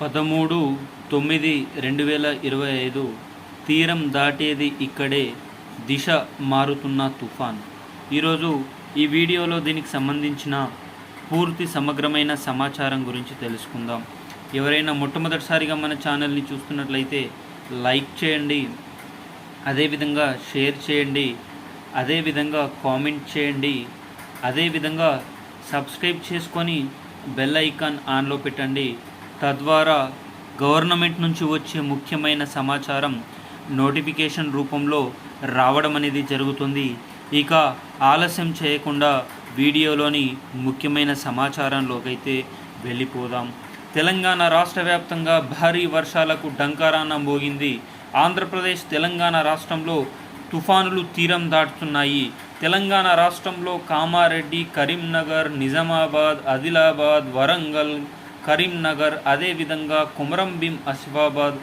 పదమూడు తొమ్మిది రెండు వేల ఇరవై ఐదు తీరం దాటేది ఇక్కడే దిశ మారుతున్న తుఫాన్. ఈరోజు ఈ వీడియోలో దీనికి సంబంధించిన పూర్తి సమగ్రమైన సమాచారం గురించి తెలుసుకుందాం. ఎవరైనా మొట్టమొదటిసారిగా మన ఛానల్ని చూస్తున్నట్లయితే లైక్ చేయండి అదేవిధంగా షేర్ చేయండి అదేవిధంగా కామెంట్ చేయండి అదేవిధంగా సబ్స్క్రైబ్ చేసుకొని బెల్ ఐకాన్ ఆన్లో పెట్టండి. తద్వారా గవర్నమెంట్ నుంచి వచ్చే ముఖ్యమైన సమాచారం నోటిఫికేషన్ రూపంలో రావడం అనేది జరుగుతుంది. ఇక ఆలస్యం చేయకుండా వీడియోలోని ముఖ్యమైన సమాచారంలోకైతే వెళ్ళిపోదాం. తెలంగాణ రాష్ట్ర వ్యాప్తంగా భారీ వర్షాలకు డంకారాన మోగింది. ఆంధ్రప్రదేశ్ తెలంగాణ రాష్ట్రంలో తుఫానులు తీరం దాటుతున్నాయి. తెలంగాణ రాష్ట్రంలో కామారెడ్డి కరీంనగర్ నిజామాబాద్ ఆదిలాబాద్ వరంగల్ కరీంనగర్ అదేవిధంగా కుమరంభీం ఆసిఫాబాద్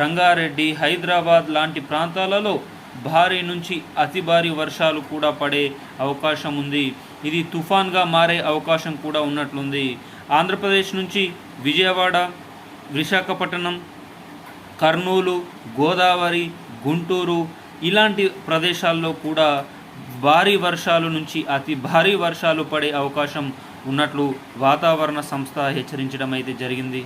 రంగారెడ్డి హైదరాబాద్ లాంటి ప్రాంతాలలో భారీ నుంచి అతి భారీ వర్షాలు కూడా పడే అవకాశం ఉంది. ఇది తుఫాన్గా మారే అవకాశం కూడా ఉన్నట్లుంది. ఆంధ్రప్రదేశ్ నుంచి విజయవాడ విశాఖపట్నం కర్నూలు గోదావరి గుంటూరు ఇలాంటి ప్రదేశాల్లో కూడా భారీ వర్షాలు నుంచి అతి భారీ వర్షాలు పడే అవకాశం ఉన్నట్లు వాతావరణ సంస్థ హెచ్చరించడం అయితే జరిగింది.